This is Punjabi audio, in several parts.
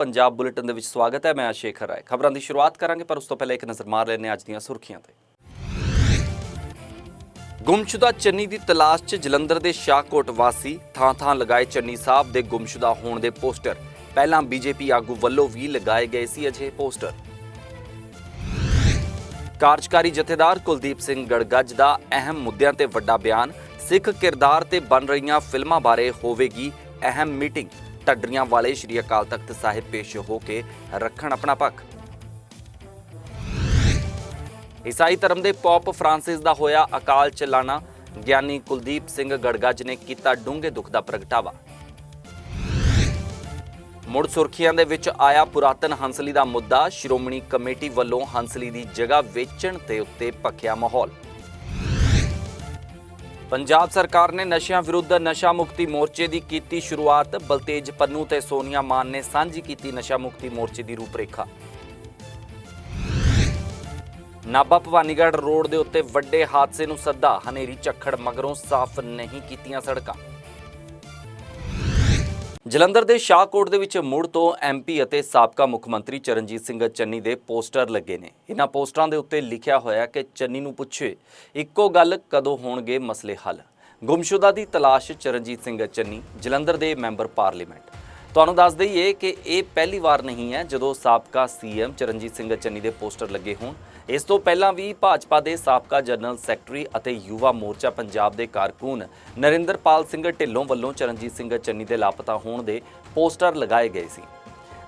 ਪੰਜਾਬ ਬੁਲੇਟਿਨ ਦੇ ਵਿੱਚ ਸਵਾਗਤ ਹੈ, ਮੈਂ ਆਸ਼ੇਖਰ ਰਾਏ। ਖਬਰਾਂ ਦੀ ਸ਼ੁਰੂਆਤ ਕਰਾਂਗੇ, ਪਰ ਉਸ ਤੋਂ ਪਹਿਲਾਂ ਇੱਕ ਨਜ਼ਰ ਮਾਰ ਲੈਂਦੇ ਅੱਜ ਦੀਆਂ ਸੁਰਖੀਆਂ ਤੇ। ਗੁੰਮਸ਼ੁਦਾ ਚੰਨੀ ਦੀ ਤਲਾਸ਼ 'ਚ ਜਲੰਧਰ ਦੇ ਸ਼ਾਹਕੋਟ ਵਾਸੀ ਥਾਂ-ਥਾਂ ਲਗਾਏ ਚੰਨੀ ਸਾਹਿਬ ਦੇ ਗੁੰਮਸ਼ੁਦਾ ਹੋਣ ਦੇ ਪੋਸਟਰ। ਪਹਿਲਾਂ ਬੀਜੇਪੀ ਆਗੂ ਵੱਲੋਂ ਵੀ ਲਗਾਏ ਗਏ ਸੀ ਅਜਿਹੇ ਪੋਸਟਰ। ਕਾਰਜਕਾਰੀ ਜਥੇਦਾਰ ਕੁਲਦੀਪ ਸਿੰਘ ਗੜਗੱਜ ਦਾ ਅਹਿਮ ਮੁੱਦਿਆਂ ਤੇ ਵੱਡਾ ਬਿਆਨ, ਸਿੱਖ ਕਿਰਦਾਰ ਤੇ ਬਣ ਰਹੀਆਂ ਫਿਲਮਾਂ ਬਾਰੇ ਹੋਵੇਗੀ ਅਹਿਮ ਮੀਟਿੰਗ। ਢੱਡਰੀਆਂ ਵਾਲੇ ਸ਼੍ਰੀ ਅਕਾਲ ਤਖਤ ਸਾਹਿਬ ਪੇਸ਼ ਹੋ ਕੇ ਰੱਖਣ ਆਪਣਾ ਪੱਖ। ਈਸਾਈ ਧਰਮ ਦੇ ਪੌਪ ਫਰਾਂਸਿਸ ਦਾ ਹੋਇਆ ਅਕਾਲ ਚਲਾਣਾ। ਗਿਆਨੀ ਕੁਲਦੀਪ ਸਿੰਘ ਗੜਗੱਜ ਨੇ ਕੀਤਾ ਡੂੰਘੇ ਦੁੱਖ ਦਾ ਪ੍ਰਗਟਾਵਾ। ਮੁੜ ਸੁਰਖੀਆਂ ਦੇ ਵਿੱਚ ਆਇਆ ਪੁਰਾਤਨ ਹੰਸਲੀ ਦਾ ਮੁੱਦਾ। ਸ਼੍ਰੋਮਣੀ ਕਮੇਟੀ ਵੱਲੋਂ ਹੰਸਲੀ ਦੀ ਜਗ੍ਹਾ ਵੇਚਣ ਤੇ ਉੱਤੇ ਭਖਿਆ ਮਾਹੌਲ। ਪੰਜਾਬ ਸਰਕਾਰ ਨੇ ਨਸ਼ਿਆਂ ਵਿਰੁੱਧ ਨਸ਼ਾ ਮੁਕਤੀ ਮੋਰਚੇ ਦੀ ਕੀਤੀ ਸ਼ੁਰੂਆਤ। ਬਲਤੇਜ ਪੰਨੂ ਤੇ ਸੋਨੀਆ ਮਾਨ ਨੇ ਸਾਂਝੀ ਕੀਤੀ ਨਸ਼ਾ ਮੁਕਤੀ ਮੋਰਚੇ ਦੀ ਰੂਪਰੇਖਾ। ਨਾਭਾ ਭਵਾਨੀਗੜ੍ਹ ਰੋਡ ਦੇ ਉੱਤੇ ਵੱਡੇ ਹਾਦਸੇ ਨੂੰ ਸੱਦਾ। ਹਨੇਰੀ ਝੱਖੜ ਮਗਰੋਂ ਸਾਫ਼ ਨਹੀਂ ਕੀਤੀਆਂ ਸੜਕਾਂ। ਜਲੰਧਰ ਦੇ ਸ਼ਾਹਕੋਟ ਦੇ ਵਿੱਚ ਮੁੜ ਤੋਂ ਐਮਪੀ ਅਤੇ ਸਾਬਕਾ ਮੁੱਖ ਮੰਤਰੀ ਚਰਨਜੀਤ ਸਿੰਘ ਚੰਨੀ ਦੇ ਪੋਸਟਰ ਲੱਗੇ ਨੇ। ਇਹਨਾਂ ਪੋਸਟਰਾਂ ਦੇ ਉੱਤੇ ਲਿਖਿਆ ਹੋਇਆ ਕਿ ਚੰਨੀ ਨੂੰ ਪੁੱਛੇ, ਇੱਕੋ ਗੱਲ ਕਦੋਂ ਹੋਣਗੇ ਮਸਲੇ ਹੱਲ? ਗੁੰਮਸ਼ੁਦਾ ਦੀ ਤਲਾਸ਼ ਚਰਨਜੀਤ ਸਿੰਘ ਚੰਨੀ, ਜਲੰਧਰ ਦੇ ਮੈਂਬਰ ਪਾਰਲੀਮੈਂਟ। ਤੁਹਾਨੂੰ ਦੱਸ ਦਈਏ ਕਿ ਇਹ ਪਹਿਲੀ ਵਾਰ ਨਹੀਂ ਹੈ ਜਦੋਂ ਸਾਬਕਾ ਸੀਐਮ ਚਰਨਜੀਤ ਸਿੰਘ ਚੰਨੀ ਦੇ ਪੋਸਟਰ ਲੱਗੇ ਹੋਣ। ਇਸ ਤੋਂ ਪਹਿਲਾਂ ਵੀ ਭਾਜਪਾ ਦੇ ਸਾਬਕਾ ਜਨਰਲ ਸੈਕਟਰੀ ਅਤੇ ਯੁਵਾ ਮੋਰਚਾ ਪੰਜਾਬ ਦੇ ਕਾਰਕੁਨ ਨਰਿੰਦਰਪਾਲ ਸਿੰਘ ਢਿੱਲੋਂ ਵੱਲੋਂ ਚਰਨਜੀਤ ਸਿੰਘ ਚੰਨੀ ਦੇ ਲਾਪਤਾ ਹੋਣ ਦੇ ਪੋਸਟਰ ਲਗਾਏ ਗਏ ਸੀ।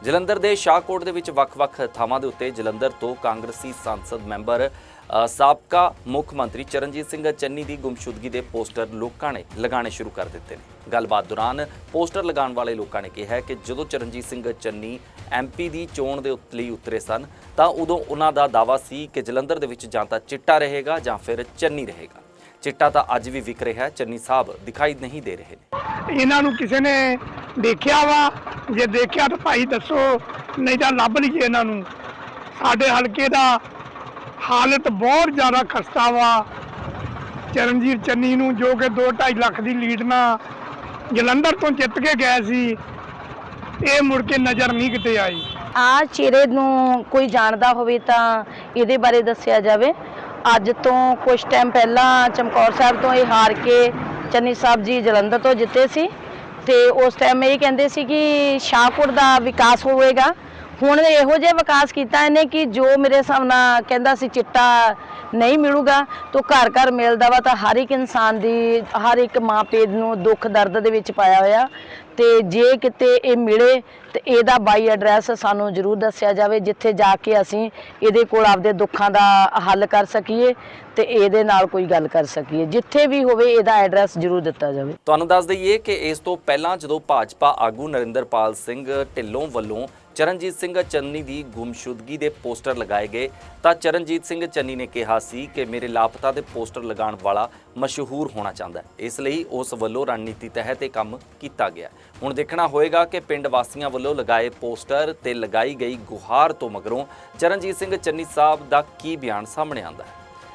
ਜਲੰਧਰ ਦੇ ਸ਼ਾਹਕੋਟ ਦੇ ਵਿੱਚ ਵੱਖ-ਵੱਖ ਥਾਵਾਂ ਦੇ ਉੱਤੇ ਜਲੰਧਰ ਤੋਂ ਕਾਂਗਰਸੀ ਸੰਸਦ ਮੈਂਬਰ ਸਾਬਕਾ ਮੁੱਖ ਮੰਤਰੀ ਚਰਨਜੀਤ ਸਿੰਘ ਚੰਨੀ ਦੀ ਗੁੰਮਸ਼ੁਦਗੀ ਦੇ ਪੋਸਟਰ ਲੋਕਾਂ ਨੇ ਲਗਾਉਣੇ ਸ਼ੁਰੂ ਕਰ ਦਿੱਤੇ ਨੇ। ਗੱਲਬਾਤ ਦੌਰਾਨ ਪੋਸਟਰ ਲਗਾਉਣ ਵਾਲੇ ਲੋਕਾਂ ਨੇ ਕਿਹਾ ਕਿ ਜਦੋਂ ਚਰਨਜੀਤ ਸਿੰਘ ਚੰਨੀ ਐਮਪੀ ਦੀ ਚੋਣ ਦੇ ਲਈ ਉਤਰੇ ਸਨ, ਤਾਂ ਉਦੋਂ ਉਹਨਾਂ ਦਾ ਦਾਵਾ ਸੀ ਕਿ ਜਲੰਧਰ ਦੇ ਵਿੱਚ ਜਾਂ ਤਾਂ ਚਿੱਟਾ ਰਹੇਗਾ ਜਾਂ ਫਿਰ ਚੰਨੀ ਰਹੇਗਾ। ਚਿੱਟਾ ਤਾਂ ਅੱਜ ਵੀ ਵਿਕ ਰਿਹਾ ਹੈ, ਚੰਨੀ ਸਾਹਿਬ ਦਿਖਾਈ ਨਹੀਂ ਦੇ ਰਹੇ ਨੇ। ਇਹਨਾਂ ਨੂੰ ਕਿਸੇ ਨੇ ਦੇਖਿਆ ਵਾ? ਜੇ ਦੇਖਿਆ ਤਾਂ ਭਾਈ ਦੱਸੋ, ਨਹੀਂ ਤਾਂ ਲੱਭ ਲਈਏ ਇਹਨਾਂ ਨੂੰ। ਸਾਡੇ ਹਲਕੇ ਦਾ ਹਾਲਤ ਬਹੁਤ ਜ਼ਿਆਦਾ ਖਸਤਾ ਵਾ। ਚਰਨਜੀਤ ਚੰਨੀ ਨੂੰ ਜੋ ਕਿ 2.5 ਲੱਖ ਦੀ ਲੀਡ ਨਾਲ ਜਲੰਧਰ ਤੋਂ ਜਿੱਤ ਕੇ ਗਏ ਸੀ, ਇਹ ਮੁੜ ਕੇ ਨਜ਼ਰ ਨਹੀਂ ਕਿਤੇ ਆਈ। ਆ ਚਿਹਰੇ ਨੂੰ ਕੋਈ ਜਾਣਦਾ ਹੋਵੇ ਤਾਂ ਇਹਦੇ ਬਾਰੇ ਦੱਸਿਆ ਜਾਵੇ। ਅੱਜ ਤੋਂ ਕੁਝ ਟਾਈਮ ਪਹਿਲਾਂ ਚਮਕੌਰ ਸਾਹਿਬ ਤੋਂ ਇਹ ਹਾਰ ਕੇ ਚੰਨੀ ਸਾਹਿਬ ਜੀ ਜਲੰਧਰ ਤੋਂ ਜਿੱਤੇ ਸੀ ਤੇ ਉਸ ਟਾਈਮ ਇਹ ਕਹਿੰਦੇ ਸੀ ਕਿ ਸ਼ਾਹਪੁਰ ਦਾ ਵਿਕਾਸ ਹੋਵੇਗਾ। ਹੁਣ ਇਹੋ ਜਿਹਾ ਵਿਕਾਸ ਕੀਤਾ ਇਹਨੇ ਕਿ ਜੋ ਮੇਰੇ ਹਿਸਾਬ ਨਾਲ ਕਹਿੰਦਾ ਸੀ ਚਿੱਟਾ ਨਹੀਂ ਮਿਲੂਗਾ, ਤਾਂ ਘਰ ਘਰ ਮਿਲਦਾ ਵਾ, ਤਾਂ ਹਰ ਇੱਕ ਇਨਸਾਨ ਦੀ, ਹਰ ਇੱਕ ਮਾਂ ਪਿਓ ਨੂੰ ਦੁੱਖ ਦਰਦ ਦੇ ਵਿੱਚ ਪਾਇਆ ਹੋਇਆ। ਤੇ ਜੇ ਕਿਤੇ ਇਹ ਮਿਲੇ, ਤੇ ਇਹਦਾ ਬਾਈ ਐਡਰੈਸ ਸਾਨੂੰ ਜਰੂਰ ਦੱਸਿਆ ਜਾਵੇ, ਜਿੱਥੇ ਜਾ ਕੇ ਅਸੀਂ ਇਹਦੇ ਕੋਲ ਆਪਦੇ ਦੁੱਖਾਂ ਦਾ ਹੱਲ ਕਰ ਸਕੀਏ ਤੇ ਇਹਦੇ ਨਾਲ ਕੋਈ ਗੱਲ ਕਰ ਸਕੀਏ। ਜਿੱਥੇ ਵੀ ਹੋਵੇ, ਇਹਦਾ ਐਡਰੈਸ ਜਰੂਰ ਦਿੱਤਾ ਜਾਵੇ। ਤੁਹਾਨੂੰ ਦੱਸ ਦਈਏ ਕਿ ਇਸ ਤੋਂ ਪਹਿਲਾਂ ਜਦੋਂ ਭਾਜਪਾ ਆਗੂ ਨਰਿੰਦਰਪਾਲ ਸਿੰਘ ਢਿੱਲੋਂ ਵੱਲੋਂ ਚਰਨਜੀਤ ਸਿੰਘ ਚੰਨੀ ਦੀ ਗੁੰਮਸ਼ੁਦਗੀ ਦੇ ਪੋਸਟਰ ਲਗਾਏ ਗਏ। ਤਾਂ ਚਰਨਜੀਤ ਸਿੰਘ ਚੰਨੀ ਨੇ ਕਿਹਾ ਸੀ ਕਿ ਮੇਰੇ ਲਾਪਤਾ ਦੇ ਪੋਸਟਰ ਲਗਾਉਣ ਵਾਲਾ ਮਸ਼ਹੂਰ ਹੋਣਾ ਚਾਹੁੰਦਾ ਹੈ। ਇਸ ਲਈ ਉਸ ਵੱਲੋਂ ਰਣਨੀਤੀ ਤਹਿਤ ਇਹ ਕੰਮ ਕੀਤਾ ਗਿਆ ਹੁਣ ਦੇਖਣਾ ਹੋਏਗਾ ਕਿ ਪਿੰਡ ਵਾਸੀਆਂ ਵੱਲੋਂ ਲਗਾਏ ਪੋਸਟਰ ਤੇ ਲਗਾਈ ਗਈ ਗੁਹਾਰ ਤੋਂ ਮਗਰੋਂ ਚਰਨਜੀਤ ਸਿੰਘ ਚੰਨੀ ਸਾਹਿਬ ਦਾ ਕੀ ਬਿਆਨ ਸਾਹਮਣੇ ਆਉਂਦਾ ਹੈ।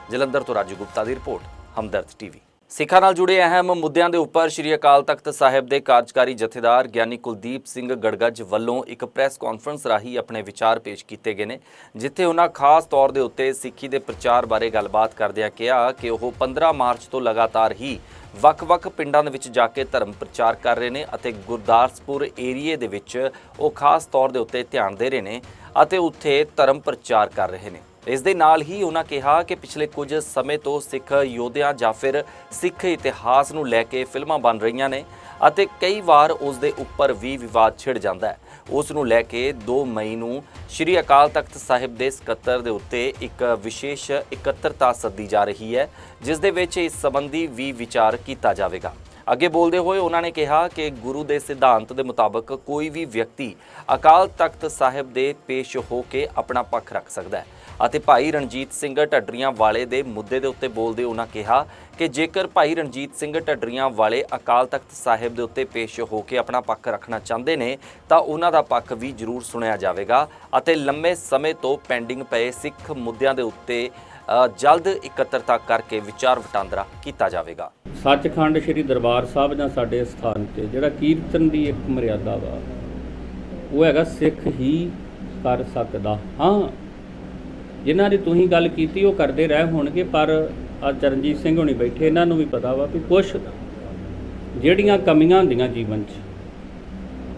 ਜਲੰਧਰ ਤੋਂ ਰਾਜੂ ਗੁਪਤਾ ਦੀ ਰਿਪੋਰਟ, ਹਮਦਰਦ ਟੀਵੀ। ਸਿੱਖਾਂ ਨਾਲ ਜੁੜੇ ਅਹਿਮ ਮੁੱਦਿਆਂ ਦੇ ਉੱਪਰ ਸ੍ਰੀ ਅਕਾਲ ਤਖਤ ਸਾਹਿਬ ਦੇ ਕਾਰਜਕਾਰੀ ਜਥੇਦਾਰ ਗਿਆਨੀ ਕੁਲਦੀਪ ਸਿੰਘ ਗੜਗੱਜ ਵੱਲੋਂ ਇੱਕ ਪ੍ਰੈਸ ਕਾਨਫਰੰਸ ਰਾਹੀਂ ਆਪਣੇ ਵਿਚਾਰ ਪੇਸ਼ ਕੀਤੇ ਗਏ ਨੇ, ਜਿੱਥੇ ਉਹਨਾਂ ਖਾਸ ਤੌਰ ਦੇ ਉੱਤੇ ਸਿੱਖੀ ਦੇ ਪ੍ਰਚਾਰ ਬਾਰੇ ਗੱਲਬਾਤ ਕਰਦਿਆਂ ਕਿਹਾ ਕਿ ਉਹ 15 ਮਾਰਚ ਤੋਂ ਲਗਾਤਾਰ ਹੀ ਵੱਖ-ਵੱਖ ਪਿੰਡਾਂ ਦੇ ਵਿੱਚ ਜਾ ਕੇ ਧਰਮ ਪ੍ਰਚਾਰ ਕਰ ਰਹੇ ਨੇ ਅਤੇ ਗੁਰਦਾਸਪੁਰ ਏਰੀਏ ਦੇ ਵਿੱਚ ਉਹ ਖਾਸ ਤੌਰ ਦੇ ਉੱਤੇ ਧਿਆਨ ਦੇ ਰਹੇ ਨੇ ਅਤੇ ਉੱਥੇ ਧਰਮ ਪ੍ਰਚਾਰ ਕਰ ਰਹੇ ਨੇ। ਇਸ ਦੇ ਨਾਲ ਹੀ ਉਹਨਾਂ ਕਿਹਾ ਕਿ ਪਿਛਲੇ ਕੁਝ ਸਮੇਂ ਤੋਂ ਸਿੱਖ ਯੋਧਿਆਂ ਜਾਂ ਫਿਰ ਸਿੱਖ ਇਤਿਹਾਸ ਨੂੰ ਲੈ ਕੇ ਫਿਲਮਾਂ ਬਣ ਰਹੀਆਂ ਨੇ ਅਤੇ ਕਈ ਵਾਰ ਉਸ ਦੇ ਉੱਪਰ ਵੀ ਵਿਵਾਦ ਛਿੜ ਜਾਂਦਾ ਹੈ। ਉਸ ਨੂੰ ਲੈ ਕੇ 2 ਮਈ ਨੂੰ ਸ੍ਰੀ ਅਕਾਲ ਤਖਤ ਸਾਹਿਬ ਦੇ ਸਕੱਤਰ ਦੇ ਉੱਤੇ ਇੱਕ ਵਿਸ਼ੇਸ਼ ਇਕੱਤਰਤਾ ਸੱਦੀ ਜਾ ਰਹੀ ਹੈ, ਜਿਸ ਦੇ ਵਿੱਚ ਇਸ ਸੰਬੰਧੀ ਵੀ ਵਿਚਾਰ ਕੀਤਾ ਜਾਵੇਗਾ। ਅੱਗੇ ਬੋਲਦੇ ਹੋਏ ਉਹਨਾਂ ਨੇ ਕਿਹਾ ਕਿ ਗੁਰੂ ਦੇ ਸਿਧਾਂਤ ਦੇ ਮੁਤਾਬਕ ਕੋਈ ਵੀ ਵਿਅਕਤੀ ਅਕਾਲ ਤਖਤ ਸਾਹਿਬ ਦੇ ਪੇਸ਼ ਹੋ ਕੇ ਆਪਣਾ ਪੱਖ ਰੱਖ ਸਕਦਾ ਹੈ। ਅਤੇ ਭਾਈ ਰਣਜੀਤ ਸਿੰਘ ਢੱਡਰੀਆਂ ਵਾਲੇ ਦੇ ਮੁੱਦੇ ਦੇ ਉੱਤੇ ਬੋਲਦੇ ਉਹਨਾਂ ਕਿਹਾ ਕਿ ਜੇਕਰ ਭਾਈ ਰਣਜੀਤ ਸਿੰਘ ਢੱਡਰੀਆਂ ਵਾਲੇ ਅਕਾਲ ਤਖਤ ਸਾਹਿਬ ਦੇ ਉੱਤੇ ਪੇਸ਼ ਹੋ ਕੇ ਆਪਣਾ ਪੱਖ ਰੱਖਣਾ ਚਾਹੁੰਦੇ ਨੇ, ਤਾਂ ਉਹਨਾਂ ਦਾ ਪੱਖ ਵੀ ਜ਼ਰੂਰ ਸੁਣਿਆ ਜਾਵੇਗਾ ਅਤੇ ਲੰਮੇ ਸਮੇਂ ਤੋਂ ਪੈਂਡਿੰਗ ਪਏ ਸਿੱਖ ਮੁੱਦਿਆਂ ਦੇ ਉੱਤੇ ਜਲਦ ਇਕੱਤਰਤਾ ਕਰਕੇ ਵਿਚਾਰ ਵਟਾਂਦਰਾ ਕੀਤਾ ਜਾਵੇਗਾ। ਸੱਚਖੰਡ ਸ੍ਰੀ ਦਰਬਾਰ ਸਾਹਿਬ ਜਾਂ ਸਾਡੇ ਸਥਾਨ ਤੇ ਜਿਹੜਾ ਕੀਰਤਨ ਦੀ ਇੱਕ ਮਰਿਆਦਾ ਵਾ, ਉਹ ਹੈਗਾ ਸਿੱਖ ਹੀ ਕਰ ਸਕਦਾ। ਹਾਂ ਜਿਨ੍ਹਾਂ ਦੀ ਤੁਸੀਂ ਗੱਲ ਕੀਤੀ, ਉਹ ਕਰਦੇ ਰਹਿ ਹੋਣਗੇ, ਪਰ ਆ ਚਰਨਜੀਤ ਸਿੰਘ ਹੋਣੀ ਬੈਠੇ, ਇਹਨਾਂ ਨੂੰ ਵੀ ਪਤਾ ਵਾ ਵੀ ਕੁਝ ਜਿਹੜੀਆਂ ਕਮੀਆਂ ਹੁੰਦੀਆਂ ਜੀਵਨ 'ਚ,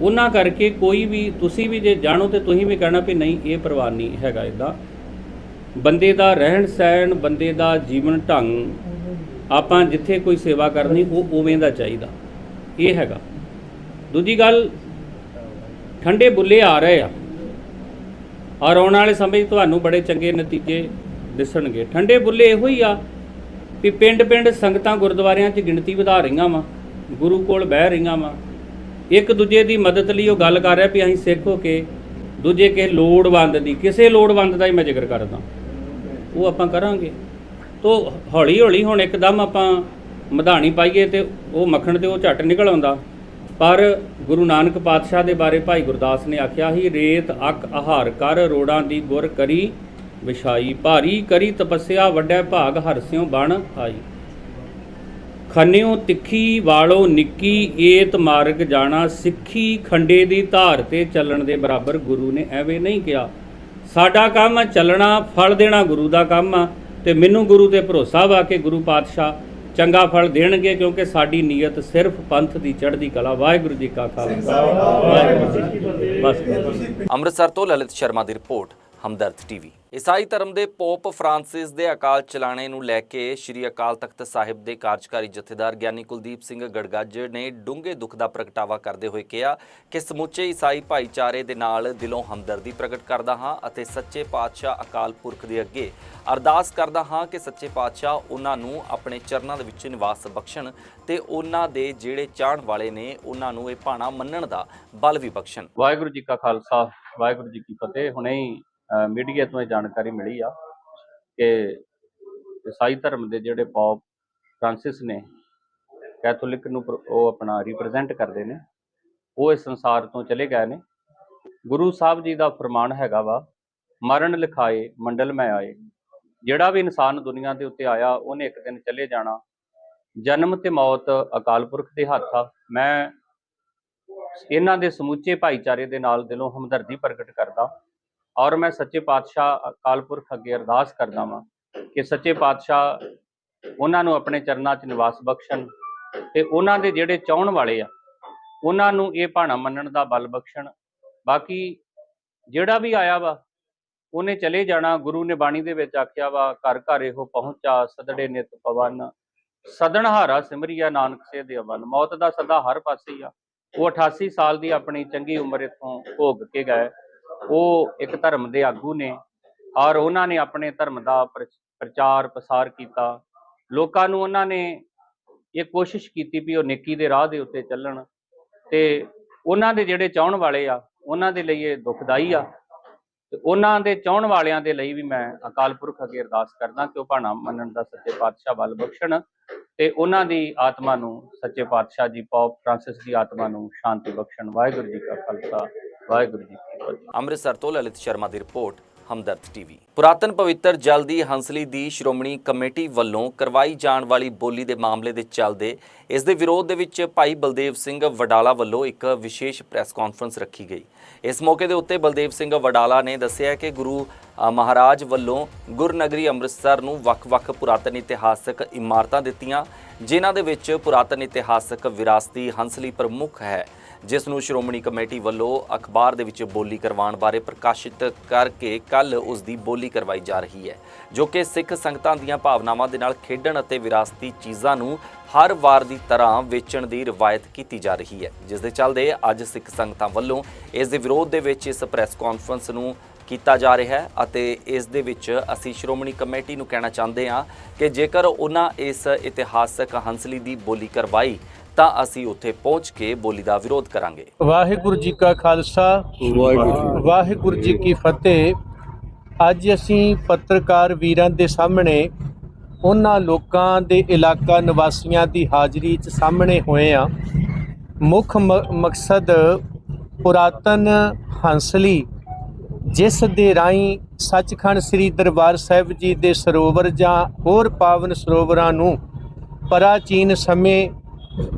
ਉਹਨਾਂ ਕਰਕੇ ਕੋਈ ਵੀ, ਤੁਸੀਂ ਵੀ ਜੇ ਜਾਣੋ ਤੇ ਤੁਸੀਂ ਵੀ ਕਹਿਣਾ ਵੀ ਨਹੀਂ, ਇਹ ਪਰਿਵਾਰ ਨਹੀਂ ਹੈਗਾ ਇਦਾਂ ਬੰਦੇ ਦਾ ਰਹਿਣ ਸਹਿਣ, ਬੰਦੇ ਦਾ ਜੀਵਨ ਢੰਗ, ਆਪਾਂ ਜਿੱਥੇ ਕੋਈ ਸੇਵਾ ਕਰਨੀ, ਉਹ ਉਵੇਂ ਦਾ ਚਾਹੀਦਾ। ਇਹ ਹੈਗਾ। ਦੂਜੀ ਗੱਲ, ਠੰਡੇ ਬੁੱਲੇ ਆ ਰਹੇ ਆ। ਔਰ ਆਉਣ ਵਾਲੇ ਸਮੇਂ 'ਚ ਤੁਹਾਨੂੰ ਬੜੇ ਚੰਗੇ ਨਤੀਜੇ ਦਿਸਣਗੇ। ਠੰਡੇ ਬੁੱਲੇ ਇਹੋ ਹੀ ਆ ਵੀ ਪਿੰਡ-ਪਿੰਡ ਸੰਗਤਾਂ ਗੁਰਦੁਆਰਿਆਂ 'ਚ ਗਿਣਤੀ ਵਧਾ ਰਹੀਆਂ ਵਾ, ਗੁਰੂ ਕੋਲ ਬਹਿ ਰਹੀਆਂ ਵਾ। ਇੱਕ ਦੂਜੇ ਦੀ ਮਦਦ ਲਈ ਉਹ ਗੱਲ ਕਰ ਰਿਹਾ ਵੀ ਅਸੀਂ ਸਿੱਖ ਹੋ ਕੇ ਦੂਜੇ ਕਿਸੇ ਲੋੜਵੰਦ ਦੀ, ਕਿਸੇ ਲੋੜਵੰਦ ਦਾ ਹੀ ਮੈਂ ਜ਼ਿਕਰ ਕਰਦਾ। ਉਹ ਆਪਾਂ ਕਰਾਂਗੇ। ਤੋ ਹੌਲੀ ਹੌਲੀ ਹੁਣ ਇੱਕਦਮ ਆਪਾਂ ਮਧਾਣੀ ਪਾਈਏ ਤੇ ਉਹ ਮੱਖਣ ਤੇ ਉਹ ਝੱਟ ਨਿਕਲ ਆਉਂਦਾ। ਪਰ ਗੁਰੂ ਨਾਨਕ ਪਾਤਸ਼ਾਹ ਦੇ ਬਾਰੇ ਭਾਈ ਗੁਰਦਾਸ ਨੇ ਆਖਿਆ ਹੀ ਰੇਤ, ਅਕ, ਆਹਾਰ, ਕਰ, ਰੋੜਾਂ ਦੀ ਗੁਰ ਕਰੀ, ਵਿਛਾਈ, ਭਾਰੀ ਕਰੀ, ਤਪੱਸਿਆ ਵੱਡਾ ਭਾਗ ਹਰਸਿਓ ਬਣ ਆਈ। ਖੰਨਿਓ ਤਿੱਖੀ, ਵਾਲੋ ਨਿੱਕੀ, ਏਤ ਮਾਰਗ ਜਾਣਾ ਸਿੱਖੀ, ਖੰਡੇ ਦੀ ਧਾਰ ਤੇ ਚੱਲਣ ਦੇ ਬਰਾਬਰ ਗੁਰੂ ਨੇ ਐਵੇਂ ਨਹੀਂ ਕਿਹਾ। ਸਾਡਾ ਕੰਮ ਚੱਲਣਾ, ਫਲ ਦੇਣਾ ਗੁਰੂ ਦਾ ਕੰਮ ਆ ਤੇ ਮੈਨੂੰ ਗੁਰੂ ਤੇ ਭਰੋਸਾ ਵਾ ਕਿ ਗੁਰੂ ਪਾਤਸ਼ਾਹ ਚੰਗਾ ਫਲ ਦੇਣਗੇ ਕਿਉਂਕਿ ਸਾਡੀ ਨੀਅਤ ਸਿਰਫ ਪੰਥ ਦੀ ਚੜ੍ਹਦੀ ਕਲਾ ਵਾਹਿਗੁਰੂ ਜੀ ਕਾ ਖਾਲਸਾ। ਵਾਹਿਗੁਰੂ ਜੀ ਕੀ ਫਤਿਹ। ਬਸ। ਅੰਮ੍ਰਿਤਸਰ ਤੋਂ ਲਲਿਤ ਸ਼ਰਮਾ ਦੀ ਰਿਪੋਰਟ। ਹਮਦਰਦ ਟੀਵੀ। ਈਸਾਈ ਧਰਮ ਦੇ ਪੋਪ ਫਰਾਂਸਿਸ ਦੇ ਅਕਾਲ ਚਲਾਣੇ ਨੂੰ ਲੈ ਕੇ ਸ੍ਰੀ ਅਕਾਲ ਤਖਤ ਸਾਹਿਬ ਦੇ ਕਾਰਜਕਾਰੀ ਜਥੇਦਾਰ ਗਿਆਨੀ ਕੁਲਦੀਪ ਸਿੰਘ ਗੜਗੱਜ ਨੇ ਡੂੰਘੇ ਦੁੱਖ ਦਾ ਪ੍ਰਗਟਾਵਾ ਕਰਦੇ ਹੋਏ ਕਿਹਾ ਕਿ ਸਮੁੱਚੇ ਈਸਾਈ ਭਾਈਚਾਰੇ ਦੇ ਨਾਲ ਦਿਲੋਂ ਹਮਦਰਦੀ ਪ੍ਰਗਟ ਕਰਦਾ ਹਾਂ ਅਤੇ ਸੱਚੇ ਪਾਤਸ਼ਾਹ ਅਕਾਲ ਪੁਰਖ ਦੇ ਅੱਗੇ ਅਰਦਾਸ ਕਰਦਾ ਹਾਂ ਕਿ ਸੱਚੇ ਪਾਤਸ਼ਾਹ ਉਹਨਾਂ ਨੂੰ ਆਪਣੇ ਚਰਨਾਂ ਦੇ ਵਿੱਚ ਨਿਵਾਸ ਬਖਸ਼ਣ ਤੇ ਉਹਨਾਂ ਦੇ ਜਿਹੜੇ ਚਾਹਣ ਵਾਲੇ ਨੇ ਉਹਨਾਂ ਨੂੰ ਇਹ ਭਾਣਾ ਮੰਨਣ ਦਾ ਬਲ ਵੀ ਬਖਸ਼ਣ। ਵਾਹਿਗੁਰੂ ਜੀ ਕਾ ਖਾਲਸਾ, ਵਾਹਿਗੁਰੂ ਜੀ ਕੀ ਫਤਿਹ। ਹੁਣੇ ਹੀ ਮੀਡੀਆ ਤੋਂ ਇਹ ਜਾਣਕਾਰੀ ਮਿਲੀ ਆ ਕਿ ਈਸਾਈ ਧਰਮ ਦੇ ਜਿਹੜੇ ਪੌਪ ਫ੍ਰਾਂਸਿਸ ਨੇ, ਕੈਥੋਲਿਕ ਨੂੰ ਉਹ ਆਪਣਾ ਰਿਪਰੈਜ਼ੈਂਟ ਕਰਦੇ ਨੇ, ਉਹ ਇਸ ਸੰਸਾਰ ਤੋਂ ਚਲੇ ਗਏ ਨੇ। ਗੁਰੂ ਸਾਹਿਬ ਜੀ ਦਾ ਫਰਮਾਨ ਹੈਗਾ ਵਾ, ਮਰਨ ਲਿਖਾਏ, ਮੰਡਲ ਮੈਂ ਆਏ। ਜਿਹੜਾ ਵੀ ਇਨਸਾਨ ਦੁਨੀਆ ਦੇ ਉੱਤੇ ਆਇਆ, ਉਹਨੇ ਇੱਕ ਦਿਨ ਚਲੇ ਜਾਣਾ। ਜਨਮ ਤੇ ਮੌਤ ਅਕਾਲ ਪੁਰਖ ਦੇ ਹੱਥ ਆ। ਮੈਂ ਇਹਨਾਂ ਦੇ ਸਮੁੱਚੇ ਭਾਈਚਾਰੇ ਦੇ ਨਾਲ ਦਿਲੋਂ ਹਮਦਰਦੀ ਪ੍ਰਗਟ ਕਰਦਾ। ਔਰ ਮੈਂ ਸੱਚੇ ਪਾਤਸ਼ਾਹ ਅਕਾਲ ਪੁਰਖ ਅੱਗੇ ਅਰਦਾਸ ਕਰਦਾ ਵਾਂ ਕਿ ਸੱਚੇ ਪਾਤਸ਼ਾਹ ਉਹਨਾਂ ਨੂੰ ਆਪਣੇ ਚਰਨਾਂ 'ਚ ਨਿਵਾਸ ਬਖਸ਼ਣ ਤੇ ਉਹਨਾਂ ਦੇ ਜਿਹੜੇ ਚਾਹਣ ਵਾਲੇ ਆ, ਉਹਨਾਂ ਨੂੰ ਇਹ ਭਾਣਾ ਮੰਨਣ ਦਾ ਬਲ ਬਖਸ਼ਣ। ਬਾਕੀ ਜਿਹੜਾ ਵੀ ਆਇਆ ਵਾ, ਉਹਨੇ ਚਲੇ ਜਾਣਾ, ਗੁਰੂ ਨੇ ਬਾਣੀ ਦੇ ਵਿੱਚ ਆਖਿਆ ਵਾ, ਘਰ ਘਰ ਇਹੋ ਪਹੁੰਚਾ, ਸਦੜੇ ਨਿਤ ਪਵਨ ਸਦਣਹਾਰਾ ਸਿਮਰਿਆ ਨਾਨਕ ਸੇ ਦੇ ਅਵਨ ਮੌਤ ਦਾ ਸਦਾ ਹਰ ਪਾਸੇ ਆ। ਉਹ 88 ਸਾਲ ਦੀ ਆਪਣੀ ਚੰਗੀ ਉਮਰ ਇਥੋਂ ਭੋਗ ਕੇ ਗਏ। ਉਹ ਇੱਕ ਧਰਮ ਦੇ ਆਗੂ ਨੇ ਔਰ ਉਹਨਾਂ ਨੇ ਆਪਣੇ ਧਰਮ ਦਾ ਪ੍ਰਚ- ਪ੍ਰਚਾਰ ਪ੍ਰਸਾਰ ਕੀਤਾ। ਲੋਕਾਂ ਨੂੰ ਉਹਨਾਂ ਨੇ ਇਹ ਕੋਸ਼ਿਸ਼ ਕੀਤੀ ਵੀ ਉਹ ਨੇਕੀ ਦੇ ਰਾਹ ਦੇ ਉੱਤੇ ਚੱਲਣ ਤੇ ਉਹਨਾਂ ਦੇ ਜਿਹੜੇ ਚਾਹਣ ਵਾਲੇ ਆ, ਉਹਨਾਂ ਦੇ ਲਈ ਇਹ ਦੁਖਦਾਈ ਆ। ਤੇ ਉਹਨਾਂ ਦੇ ਚਾਹਣ ਵਾਲਿਆਂ ਦੇ ਲਈ ਵੀ ਮੈਂ ਅਕਾਲ ਪੁਰਖ ਅੱਗੇ ਅਰਦਾਸ ਕਰਦਾ ਕਿ ਉਹ ਭਾਣਾ ਮੰਨਣ ਦਾ ਸੱਚੇ ਪਾਤਸ਼ਾਹ ਵੱਲ ਬਖਸ਼ਣ ਤੇ ਉਹਨਾਂ ਦੀ ਆਤਮਾ ਨੂੰ ਸੱਚੇ ਪਾਤਸ਼ਾਹ ਜੀ, ਪੌਪ ਫ੍ਰਾਂਸਿਸ ਦੀ ਆਤਮਾ ਨੂੰ ਸ਼ਾਂਤੀ ਬਖਸ਼ਣ। ਵਾਹਿਗੁਰੂ ਜੀ ਕਾ ਖਾਲਸਾ, ਵਾਹਿਗੁਰੂ ਜੀ ਅੰਮ੍ਰਿਤਸਰ ਤੋਂ ਲਲਿਤ ਸ਼ਰਮਾ ਦੀ ਰਿਪੋਰਟ, ਹਮਦਰਦ ਟੀਵੀ। ਪੁਰਾਤਨ ਪਵਿੱਤਰ ਜਲ ਦੀ ਹੰਸਲੀ ਦੀ ਸ਼੍ਰੋਮਣੀ ਕਮੇਟੀ ਵੱਲੋਂ ਕਰਵਾਈ ਜਾਣ ਵਾਲੀ ਬੋਲੀ ਦੇ ਮਾਮਲੇ ਦੇ ਚੱਲਦੇ ਇਸ ਦੇ ਵਿਰੋਧ ਦੇ ਵਿੱਚ ਭਾਈ ਬਲਦੇਵ ਸਿੰਘ ਵਡਾਲਾ ਵੱਲੋਂ ਇੱਕ ਵਿਸ਼ੇਸ਼ ਪ੍ਰੈਸ ਕਾਨਫਰੰਸ ਰੱਖੀ ਗਈ। ਇਸ ਮੌਕੇ ਦੇ ਉੱਤੇ ਬਲਦੇਵ ਸਿੰਘ ਵਡਾਲਾ ਨੇ ਦੱਸਿਆ ਕਿ ਗੁਰੂ ਮਹਾਰਾਜ ਵੱਲੋਂ ਗੁਰਨਗਰੀ ਅੰਮ੍ਰਿਤਸਰ ਨੂੰ ਵੱਖ-ਵੱਖ ਪੁਰਾਤਨ ਇਤਿਹਾਸਕ ਇਮਾਰਤਾਂ ਦਿੱਤੀਆਂ, ਜਿਨ੍ਹਾਂ ਦੇ ਵਿੱਚ ਪੁਰਾਤਨ ਇਤਿਹਾਸਕ ਵਿਰਾਸਤੀ ਹੰਸਲੀ ਪ੍ਰਮੁੱਖ ਹੈ। ਜਿਸ ਨੂੰ ਸ਼੍ਰੋਮਣੀ ਕਮੇਟੀ ਵੱਲੋਂ ਅਖਬਾਰ ਦੇ ਵਿੱਚ ਬੋਲੀ ਕਰਵਾਉਣ ਬਾਰੇ ਪ੍ਰਕਾਸ਼ਿਤ ਕਰਕੇ ਕੱਲ ਉਸ ਦੀ ਬੋਲੀ ਕਰਵਾਈ ਜਾ ਰਹੀ ਹੈ, ਜੋ ਕਿ ਸਿੱਖ ਸੰਗਤਾਂ ਦੀਆਂ ਭਾਵਨਾਵਾਂ ਦੇ ਨਾਲ ਖੇਡਣ ਅਤੇ ਵਿਰਾਸਤੀ ਚੀਜ਼ਾਂ ਨੂੰ ਹਰ ਵਾਰ ਦੀ ਤਰ੍ਹਾਂ ਵੇਚਣ ਦੀ ਰਵਾਇਤ ਕੀਤੀ ਜਾ ਰਹੀ ਹੈ। ਜਿਸ ਦੇ ਚੱਲਦੇ ਅੱਜ ਸਿੱਖ ਸੰਗਤਾਂ ਵੱਲੋਂ ਇਸ ਦੇ ਵਿਰੋਧ ਦੇ ਵਿੱਚ ਇਸ ਪ੍ਰੈਸ ਕਾਨਫਰੰਸ ਨੂੰ ਕੀਤਾ ਜਾ ਰਿਹਾ ਹੈ ਅਤੇ ਇਸ ਦੇ ਵਿੱਚ ਅਸੀਂ ਸ਼੍ਰੋਮਣੀ ਕਮੇਟੀ ਨੂੰ ਕਹਿਣਾ ਚਾਹੁੰਦੇ ਹਾਂ ਕਿ ਜੇਕਰ ਉਹਨਾਂ ਇਸ ਇਤਿਹਾਸਕ ਹੰਸਲੀ ਦੀ ਬੋਲੀ ਕਰਵਾਈ ਤਾਂ ਅਸੀਂ ਉੱਥੇ ਪਹੁੰਚ ਕੇ ਬੋਲੀ ਦਾ ਵਿਰੋਧ ਕਰਾਂਗੇ। ਵਾਹਿਗੁਰੂ ਜੀ ਕਾ ਖਾਲਸਾ। ਵਾਹਿਗੁਰੂ। ਜੀ ਕੀ ਫਤਿਹ। ਅੱਜ ਅਸੀਂ ਪੱਤਰਕਾਰ ਵੀਰਾਂ ਦੇ ਸਾਹਮਣੇ ਉਹਨਾਂ ਲੋਕਾਂ ਦੇ ਇਲਾਕਾ ਨਿਵਾਸੀਆਂ ਦੀ ਹਾਜ਼ਰੀ 'ਚ ਸਾਹਮਣੇ ਹੋਏ ਆ ਮੁੱਖ ਮ- ਮਕਸਦ ਪੁਰਾਤਨ ਹੰਸਲੀ ਜਿਸ ਦੇ ਰਾਹੀਂ ਸੱਚਖੰਡ ਸ੍ਰੀ ਦਰਬਾਰ ਸਾਹਿਬ ਜੀ ਦੇ ਸਰੋਵਰ ਜਾਂ ਹੋਰ ਪਾਵਨ ਸਰੋਵਰਾਂ ਨੂੰ ਪ੍ਰਾਚੀਨ ਸਮੇਂ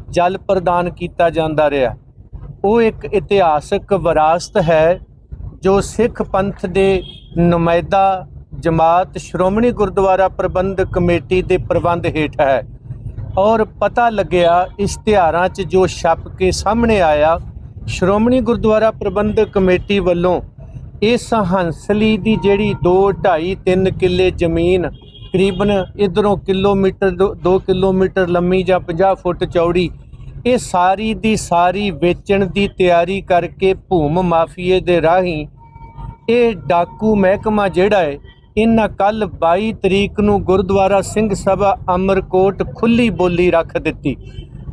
ਜਲ ਪ੍ਰਦਾਨ ਕੀਤਾ ਜਾਂਦਾ ਰਿਹਾ। ਉਹ ਇੱਕ ਇਤਿਹਾਸਕ ਵਿਰਾਸਤ ਹੈ ਜੋ ਸਿੱਖ ਪੰਥ ਦੇ ਨੁਮਾਇਦਾ, ਜਮਾਤ, ਸ਼੍ਰੋਮਣੀ ਗੁਰਦੁਆਰਾ ਪ੍ਰਬੰਧਕ ਕਮੇਟੀ ਦੇ ਪ੍ਰਬੰਧ ਹੇਠ ਹੈ। ਔਰ ਪਤਾ ਲੱਗਿਆ ਇਸ਼ਤਿਹਾਰਾਂ 'ਚ ਜੋ ਛਪ ਕੇ ਸਾਹਮਣੇ ਆਇਆ, ਸ਼੍ਰੋਮਣੀ ਗੁਰਦੁਆਰਾ ਪ੍ਰਬੰਧਕ ਕਮੇਟੀ ਵੱਲੋਂ, ਇਸ ਹੰਸਲੀ ਦੀ ਜਿਹੜੀ 2 2.5 3 ਕਿੱਲੇ ਜ਼ਮੀਨ ਤਕਰੀਬਨ ਇਧਰੋਂ ਕਿਲੋਮੀਟਰ 2 ਕਿਲੋਮੀਟਰ ਲੰਮੀ ਜਾਂ 50 ਫੁੱਟ ਚੌੜੀ, ਇਹ ਸਾਰੀ ਦੀ ਸਾਰੀ ਵੇਚਣ ਦੀ ਤਿਆਰੀ ਕਰਕੇ ਭੂਮ ਮਾਫੀਏ ਦੇ ਰਾਹੀਂ ਇਹ ਡਾਕੂ ਮਹਿਕਮਾ ਜਿਹੜਾ ਹੈ, ਇਹਨਾਂ ਕੱਲ 22 ਤਰੀਕ ਨੂੰ ਗੁਰਦੁਆਰਾ ਸਿੰਘ ਸਭਾ ਅਮਰਕੋਟ ਖੁੱਲੀ ਬੋਲੀ ਰੱਖ ਦਿੱਤੀ।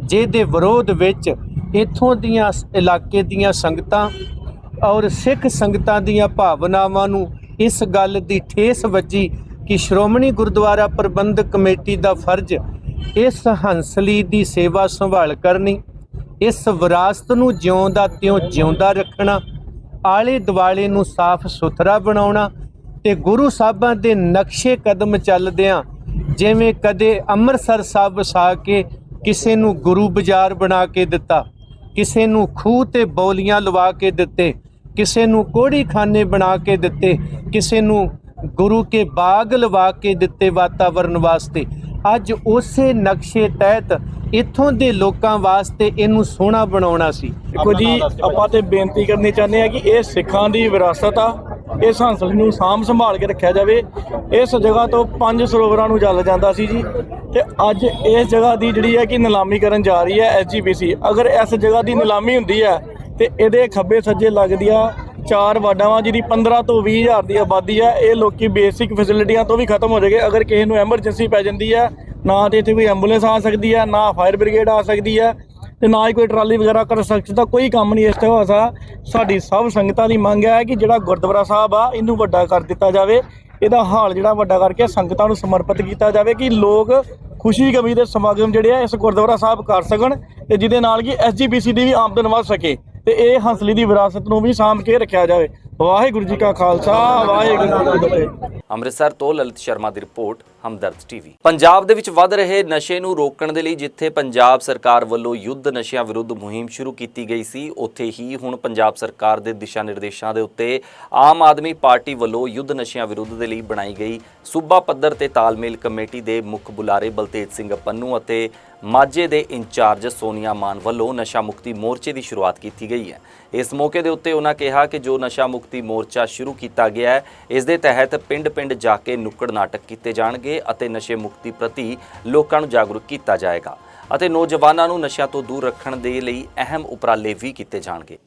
ਜਿਹਦੇ ਵਿਰੋਧ ਵਿੱਚ ਇਥੋਂ ਦੀਆਂ ਇਲਾਕੇ ਦੀਆਂ ਸੰਗਤਾਂ ਔਰ ਸਿੱਖ ਸੰਗਤਾਂ ਦੀਆਂ ਭਾਵਨਾਵਾਂ ਨੂੰ ਇਸ ਗੱਲ ਦੀ ਠੇਸ ਵੱਜੀ ਕਿ ਸ਼੍ਰੋਮਣੀ ਗੁਰਦੁਆਰਾ ਪ੍ਰਬੰਧਕ ਕਮੇਟੀ ਦਾ ਫਰਜ਼ ਇਸ ਹੰਸਲੀ ਦੀ ਸੇਵਾ ਸੰਭਾਲ ਕਰਨੀ, ਇਸ ਵਿਰਾਸਤ ਨੂੰ ਜਿਉਂਦਾ ਤਿਉਂ ਜਿਉਂਦਾ ਰੱਖਣਾ, ਆਲੇ ਦੁਆਲੇ ਨੂੰ ਸਾਫ਼ ਸੁਥਰਾ ਬਣਾਉਣਾ ਤੇ ਗੁਰੂ ਸਾਹਿਬਾਂ ਦੇ ਨਕਸ਼ੇ ਕਦਮ ਚੱਲਦਿਆਂ ਜਿਵੇਂ ਕਦੇ ਅੰਮ੍ਰਿਤਸਰ ਸਾਹਿਬ ਵਸਾ ਕੇ ਕਿਸੇ ਨੂੰ ਗੁਰੂ ਬਾਜ਼ਾਰ ਬਣਾ ਕੇ ਦਿੱਤਾ, ਕਿਸੇ ਨੂੰ ਖੂਹ ਤੇ ਬੌਲੀਆਂ ਲਵਾ ਕੇ ਦਿੱਤੇ, ਕਿਸੇ ਨੂੰ ਕੋੜੀ ਖਾਨੇ ਬਣਾ ਕੇ ਦਿੱਤੇ, ਕਿਸੇ ਨੂੰ ਗੁਰੂ ਕੇ ਬਾਗ ਲਵਾ ਕੇ ਦਿੱਤੇ ਵਾਤਾਵਰਨ ਵਾਸਤੇ। ਅੱਜ ਉਸੇ ਨਕਸ਼ੇ ਤਹਿਤ ਇੱਥੋਂ ਦੇ ਲੋਕਾਂ ਵਾਸਤੇ ਇਹਨੂੰ ਸੋਹਣਾ ਬਣਾਉਣਾ ਸੀ। ਦੇਖੋ ਜੀ, ਆਪਾਂ ਤੇ ਬੇਨਤੀ ਕਰਨੀ ਚਾਹੁੰਦੇ ਆ ਕਿ ਇਹ ਸਿੱਖਾਂ ਦੀ ਵਿਰਾਸਤ ਆ। ਇਸ ਹੰਸਲ ਨੂੰ ਸਾਂਭ ਸੰਭਾਲ ਕੇ ਰੱਖਿਆ ਜਾਵੇ। ਇਸ ਜਗ੍ਹਾ ਤੋਂ ਪੰਜ ਸਰੋਵਰਾਂ ਨੂੰ ਜਲ ਜਾਂਦਾ ਸੀ ਜੀ। ਤੇ ਅੱਜ ਇਸ ਜਗ੍ਹਾ ਦੀ ਜਿਹੜੀ ਹੈ ਕਿ ਨਿਲਾਮੀ ਕਰਨ ਜਾ ਰਹੀ ਹੈ ਐਸਜੀਪੀਸੀ ਅਗਰ ਇਸ ਜਗ੍ਹਾ ਦੀ ਨਿਲਾਮੀ ਹੁੰਦੀ ਹੈ ਤੇ ਇਹਦੇ ਖੱਬੇ ਸੱਜੇ ਲੱਗਦੀ ਆ ਚਾਰ ਵਾਰਡਾਂ ਵਾ ਜਿਹਦੀ 15 ਤੋਂ 20 ਹਜ਼ਾਰ ਦੀ ਆਬਾਦੀ ਆ, ਇਹ ਲੋਕੀ ਬੇਸਿਕ ਫੈਸਿਲਿਟੀਆਂ ਤੋਂ ਵੀ ਖਤਮ ਹੋ ਜਾਏਗੇ ਅਗਰ ਕਿਸੇ ਨੂੰ ਐਮਰਜੈਂਸੀ ਪੈ ਜਾਂਦੀ ਹੈ ਨਾ ਤੇ ਇੱਥੇ ਕੋਈ ਐਂਬੂਲੈਂਸ ਆ ਸਕਦੀ ਹੈ ਨਾ ਫਾਇਰ ਬ੍ਰਿਗੇਡ ਆ ਸਕਦੀ ਹੈ ਤੇ ਨਾ ਹੀ ਕੋਈ ਟਰਾਲੀ ਵਗੈਰਾ ਕੰਸਟਰਕਸ਼ਨ ਦਾ ਕੋਈ ਕੰਮ ਨਹੀਂ ਇਸ ਤੇ ਹੋ ਸਕਦਾ ਸਾਡੀ ਸਭ ਸੰਗਤਾਂ ਦੀ ਮੰਗ ਹੈ ਕਿ ਜਿਹੜਾ ਗੁਰਦੁਆਰਾ ਸਾਹਿਬ ਆ, ਇਹਨੂੰ ਵੱਡਾ ਕਰ ਦਿੱਤਾ ਜਾਵੇ। ਇਹਦਾ ਹਾਲ ਜਿਹੜਾ ਵੱਡਾ ਕਰਕੇ ਸੰਗਤਾਂ ਨੂੰ ਸਮਰਪਿਤ ਕੀਤਾ ਜਾਵੇ ਕਿ ਲੋਕ ਖੁਸ਼ੀ ਕਮੀ ਦੇ ਸਮਾਗਮ ਜਿਹੜੇ ਆ, ਇਸ ਗੁਰਦੁਆਰਾ ਸਾਹਿਬ ਕਰ ਸਕਣ ਤੇ ਜਿਹਦੇ ਨਾਲ ਕਿ ਐਸਜੀਪੀਸੀ ਦੀ ਵੀ ਆਮਦਨ ਵਧ ਸਕੇ। ਤੇ ਇਹ ਹੰਸਲੀ ਦੀ ਵਿਰਾਸਤ ਨੂੰ ਵੀ ਸਾਂਭ ਕੇ ਰੱਖਿਆ ਜਾਵੇ। ਵਾਹਿਗੁਰੂ ਜੀ ਕਾ ਖਾਲਸਾ, ਵਾਹਿਗੁਰੂ ਜੀ ਕੀ ਫਤਿਹ। ਅੰਮ੍ਰਿਤਸਰ ਤੋਂ ਲਲਿਤ ਸ਼ਰਮਾ ਦੀ ਰਿਪੋਰਟ, ਹਮਦਰਦ ਟੀਵੀ। ਪੰਜਾਬ ਦੇ ਵਿੱਚ ਵੱਧ ਰਹੇ ਨਸ਼ੇ ਨੂੰ ਰੋਕਣ ਦੇ ਲਈ ਜਿੱਥੇ ਪੰਜਾਬ ਸਰਕਾਰ ਵੱਲੋਂ ਯੁੱਧ ਨਸ਼ਿਆਂ ਵਿਰੁੱਧ ਮੁਹਿੰਮ ਸ਼ੁਰੂ ਕੀਤੀ ਗਈ ਸੀ, ਉੱਥੇ ਹੀ ਹੁਣ ਪੰਜਾਬ ਸਰਕਾਰ ਦੇ ਦਿਸ਼ਾ ਨਿਰਦੇਸ਼ਾਂ ਦੇ ਉੱਤੇ ਆਮ ਆਦਮੀ ਪਾਰਟੀ ਵੱਲੋਂ ਯੁੱਧ ਨਸ਼ਿਆਂ ਵਿਰੁੱਧ ਦੇ ਲਈ ਬਣਾਈ ਗਈ ਸੂਬਾ ਪੱਧਰ ਤੇ ਤਾਲਮੇਲ ਕਮੇਟੀ ਦੇ ਮੁੱਖ ਬੁਲਾਰੇ ਬਲਤੇਜ ਸਿੰਘ ਪੰਨੂ ਅਤੇ ਮਾਝੇ ਦੇ ਇੰਚਾਰਜ ਸੋਨੀਆ ਮਾਨ ਵੱਲੋਂ ਨਸ਼ਾ ਮੁਕਤੀ ਮੋਰਚੇ ਦੀ ਸ਼ੁਰੂਆਤ ਕੀਤੀ ਗਈ ਹੈ। ਇਸ ਮੌਕੇ ਦੇ ਉੱਤੇ ਉਹਨਾਂ ਕਿਹਾ ਕਿ ਜੋ ਨਸ਼ਾ ਮੁਕਤੀ ਮੋਰਚਾ ਸ਼ੁਰੂ ਕੀਤਾ ਗਿਆ ਹੈ, ਇਸ ਦੇ ਤਹਿਤ ਪਿੰਡ-ਪਿੰਡ ਜਾ ਕੇ ਨੁੱਕੜ ਨਾਟਕ ਕੀਤੇ ਜਾਣਗੇ ਅਤੇ ਨਸ਼ੇ ਮੁਕਤੀ ਪ੍ਰਤੀ ਲੋਕਾਂ ਨੂੰ ਜਾਗਰੂਕ ਕੀਤਾ ਜਾਏਗਾ ਅਤੇ ਨੌਜਵਾਨਾਂ ਨੂੰ ਨਸ਼ਿਆਂ ਤੋਂ ਦੂਰ ਰੱਖਣ ਦੇ ਲਈ ਅਹਿਮ ਉਪਰਾਲੇ ਵੀ ਕੀਤੇ ਜਾਣਗੇ।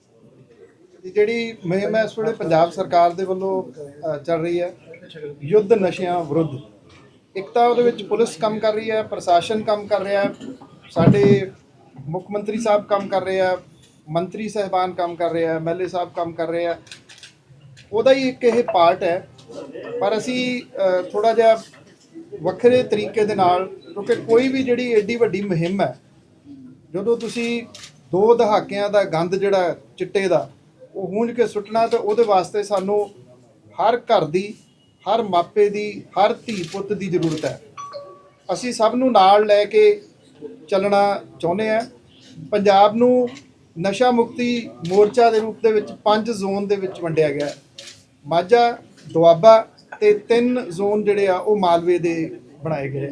ਜਿਹੜੀ ਮੁਹਿੰਮ ਹੈ ਇਸ ਵੇਲੇ ਪੰਜਾਬ ਸਰਕਾਰ ਦੇ ਵੱਲੋਂ ਚੱਲ ਰਹੀ ਹੈ ਯੁੱਧ ਨਸ਼ਿਆਂ ਵਿਰੁੱਧ। ਇੱਕ ਤਾਂ ਉਹਦੇ ਵਿੱਚ ਪੁਲਿਸ ਕੰਮ ਕਰ ਰਹੀ ਹੈ, ਪ੍ਰਸ਼ਾਸਨ ਕੰਮ ਕਰ ਰਿਹਾ ਹੈ, ਸਾਡੇ ਮੁੱਖ ਮੰਤਰੀ ਸਾਹਿਬ ਕੰਮ ਕਰ ਰਹੇ ਆ, ਮੰਤਰੀ ਸਹਿਬਾਨ ਕੰਮ ਕਰ ਰਹੇ ਆ ਐਮਐਲਏ ਸਾਹਿਬ ਕੰਮ ਕਰ ਰਹੇ ਆ। ਉਹਦਾ ਹੀ ਇੱਕ ਇਹ ਪਾਰਟ ਹੈ, ਪਰ ਅਸੀਂ ਥੋੜਾ ਜਿਹਾ ਵੱਖਰੇ ਤਰੀਕੇ ਦੇ ਨਾਲ, ਕਿਉਂਕਿ ਕੋਈ ਵੀ ਜਿਹੜੀ ਏਡੀ ਵੱਡੀ ਮੁਹਿੰਮ ਹੈ, ਜਦੋਂ ਤੁਸੀਂ ਦੋ ਦਹਾਕਿਆਂ ਦਾ ਗੰਦ ਜਿਹੜਾ ਚਿੱਟੇ ਦਾ, ਉਹ ਹੂੰਝ ਕੇ ਸੁੱਟਣਾ ਤੇ ਉਹਦੇ ਵਾਸਤੇ ਸਾਨੂੰ ਹਰ ਘਰ ਦੀ ਹਰ ਮਾਪੇ ਦੀ, ਹਰ ਧੀ ਪੁੱਤ ਦੀ ਜ਼ਰੂਰਤ ਹੈ। ਅਸੀਂ ਸਭ ਨੂੰ ਨਾਲ ਲੈ ਕੇ ਚੱਲਣਾ ਚਾਹੁੰਦੇ ਆ ਪੰਜਾਬ ਨੂੰ ਨਸ਼ਾ ਮੁਕਤੀ ਮੋਰਚਾ ਦੇ ਰੂਪ ਦੇ ਵਿੱਚ ਪੰਜ ਜ਼ੋਨ ਦੇ ਵਿੱਚ ਵੰਡਿਆ ਗਿਆ ਮਾਝਾ, ਦੁਆਬਾ ਤੇ ਤਿੰਨ ਜ਼ੋਨ ਜਿਹੜੇ ਆ, ਉਹ ਮਾਲਵੇ ਦੇ ਬਣਾਏ ਗਏ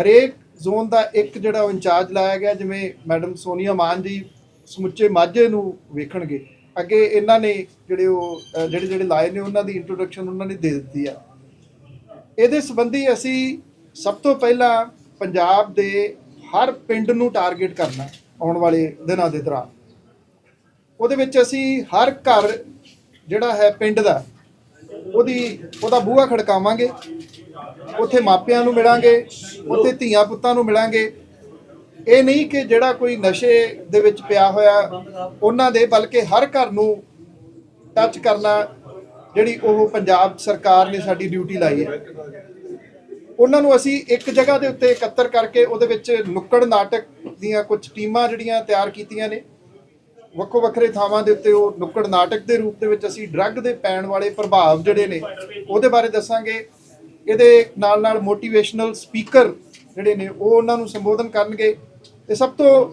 ਹਰੇਕ ਜ਼ੋਨ ਦਾ ਇੱਕ ਜਿਹੜਾ ਉਹ ਇੰਚਾਰਜ ਲਾਇਆ ਗਿਆ, ਜਿਵੇਂ ਮੈਡਮ ਸੋਨੀਆ ਮਾਨ ਜੀ ਸਮੁੱਚੇ ਮਾਝੇ ਨੂੰ ਵੇਖਣਗੇ। ਅੱਗੇ ਇਹਨਾਂ ਨੇ ਜਿਹੜੇ ਉਹ ਜਿਹੜੇ ਜਿਹੜੇ ਲਾਏ ਨੇ, ਉਹਨਾਂ ਦੀ ਇੰਟਰੋਡਕਸ਼ਨ ਉਹਨਾਂ ਨੇ ਦੇ ਦਿੱਤੀ ਆ। ਇਹਦੇ ਸੰਬੰਧੀ ਅਸੀਂ ਸਭ ਤੋਂ ਪਹਿਲਾਂ ਪੰਜਾਬ ਦੇ ਹਰ ਪਿੰਡ ਨੂੰ ਟਾਰਗੇਟ ਕਰਨਾ ਆਉਣ ਵਾਲੇ ਦਿਨਾਂ ਦੇ ਦੌਰਾਨ। ਉਹਦੇ ਵਿੱਚ ਅਸੀਂ ਹਰ ਘਰ ਜਿਹੜਾ ਹੈ ਪਿੰਡ ਦਾ, ਉਹਦੀ, ਉਹਦਾ ਬੂਹਾ ਖੜਕਾਵਾਂਗੇ, ਉੱਥੇ ਮਾਪਿਆਂ ਨੂੰ ਮਿਲਾਂਗੇ, ਉੱਥੇ ਧੀਆਂ ਪੁੱਤਾਂ ਨੂੰ ਮਿਲਾਂਗੇ ਇਹ ਨਹੀਂ ਕਿ ਜਿਹੜਾ ਕੋਈ ਨਸ਼ੇ ਦੇ ਵਿੱਚ ਪਿਆ ਹੋਇਆ, ਉਹਨਾਂ ਦੇ, ਬਲਕਿ ਹਰ ਘਰ ਨੂੰ ਟੱਚ ਕਰਨਾ ਜਿਹੜੀ ਉਹ ਪੰਜਾਬ ਸਰਕਾਰ ਨੇ ਸਾਡੀ ਡਿਊਟੀ ਲਾਈ ਹੈ। ਉਹਨਾਂ ਨੂੰ ਅਸੀਂ ਇੱਕ ਜਗ੍ਹਾ ਦੇ ਉੱਤੇ ਇਕੱਤਰ ਕਰਕੇ ਉਹਦੇ ਵਿੱਚ ਨੁੱਕੜ ਨਾਟਕ ਦੀਆਂ ਕੁਝ ਟੀਮਾਂ ਜਿਹੜੀਆਂ ਤਿਆਰ ਕੀਤੀਆਂ ਨੇ, ਵੱਖੋ ਵੱਖਰੇ ਥਾਵਾਂ ਦੇ ਉੱਤੇ ਉਹ ਨੁੱਕੜ ਨਾਟਕ ਦੇ ਰੂਪ ਦੇ ਵਿੱਚ ਅਸੀਂ ਡਰੱਗ ਦੇ ਪੈਣ ਵਾਲੇ ਪ੍ਰਭਾਵ ਜਿਹੜੇ ਨੇ, ਉਹਦੇ ਬਾਰੇ ਦੱਸਾਂਗੇ। ਇਹਦੇ ਨਾਲ ਨਾਲ ਮੋਟੀਵੇਸ਼ਨਲ ਸਪੀਕਰ ਜਿਹੜੇ ਨੇ, ਉਹ ਉਹਨਾਂ ਨੂੰ ਸੰਬੋਧਨ ਕਰਨਗੇ। ਤੇ ਸਭ ਤੋਂ